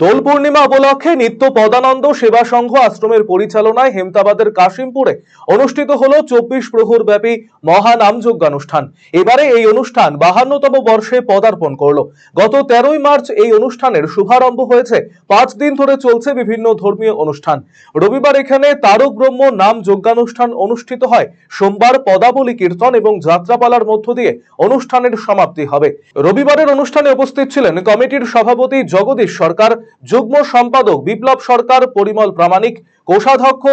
দোল পূর্ণিমা উপলক্ষে নিত্য পদানন্দ সেবা সংঘ আশ্রমের পরিচালনায় হেমতাবাদের কাশিমপুরে অনুষ্ঠিত হল চব্বিশ প্রহর ব্যাপী মহানামযজ্ঞানুষ্ঠান এবারে এই অনুষ্ঠান বাহান্নতম বর্ষে পদার্পণ করল। গত তেরোই মার্চ এই অনুষ্ঠানের শুভারম্ভ হয়েছে। পাঁচ দিন ধরে চলছে বিভিন্ন ধর্মীয় অনুষ্ঠান। রবিবার এখানে তারক ব্রহ্ম নাম যজ্ঞানুষ্ঠান অনুষ্ঠিত হয়। সোমবার পদাবলী কীর্তন এবং যাত্রাপালার মধ্য দিয়ে অনুষ্ঠানের সমাপ্তি হবে। রবিবারের অনুষ্ঠানে উপস্থিত ছিলেন কমিটির সভাপতি জগদীশ সরকার যুগ্ম সম্পাদক বিপ্লব সরকার, পরিমল প্রামাণিক, কোষাধ্যক্ষ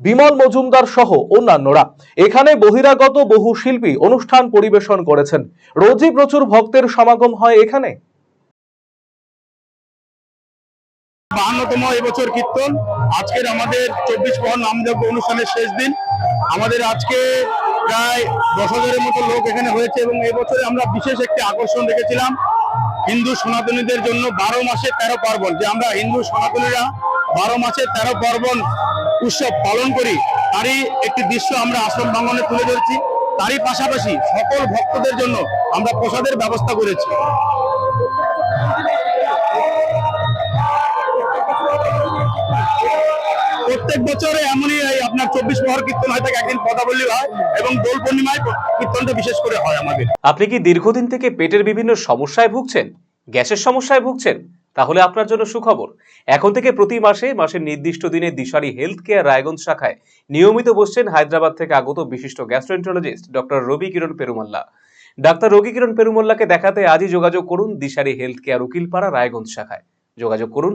বিমল মজুমদার সহ অন্যান্যরা। এখানে বহিরাগত বহু শিল্পী অনুষ্ঠান পরিবেশন করেছেন। রোজই প্রচুর ভক্তের সমাগম হয় এখানে। বাহান্নতম এবছর কীর্তন। আজকের আমাদের চব্বিশ পর নামযজ্ঞ অনুষ্ঠানের শেষ দিন। আমাদের আজকে প্রায় দশ হাজারের মতো লোক এখানে হয়েছে এবং এবছরে আমরা বিশেষ একটি আকর্ষণ রেখেছিলাম হিন্দু সনাতনীদের জন্য বারো মাসে তেরো পার্বণ, যে আমরা হিন্দু সনাতনীরা বারো মাসে তেরো পার্বণ উৎসব পালন করি, তারই একটি দৃশ্য আমরা আশ্রম প্রাঙ্গনে তুলে ধরেছি। তারই পাশাপাশি সকল ভক্তদের জন্য আমরা প্রসাদের ব্যবস্থা করেছি। প্রত্যেক বছরে এমনই আপনার চব্বিশ প্রহর কীর্তন হয় থাকে একদিন পদাবলী হয় এবং দোল পূর্ণিমায় কীর্তনটা বিশেষ করে হয় আমাদের। আপনি কি দীর্ঘদিন থেকে পেটের বিভিন্ন সমস্যায় ভুগছেন? গ্যাসের সমস্যায় ভুগছেন? তাহলে আপনার জন্য সুখবর। এখন থেকে প্রতি মাসে, মাসের নির্দিষ্ট দিনে দিশারি হেলথ কেয়ার রায়গঞ্জ শাখায় নিয়মিত বসছেন হায়দ্রাবাদ থেকে আগত বিশিষ্ট gastroenterologist doctor Ravi Kiran Perumalla. Doctor Ravi Kiran পেরুমল্লাকে দেখাতে আজই যোগাযোগ করুন দিশারি হেলথ কেয়ার উকিলপাড়া রায়গঞ্জ শাখায়। যোগাযোগ করুন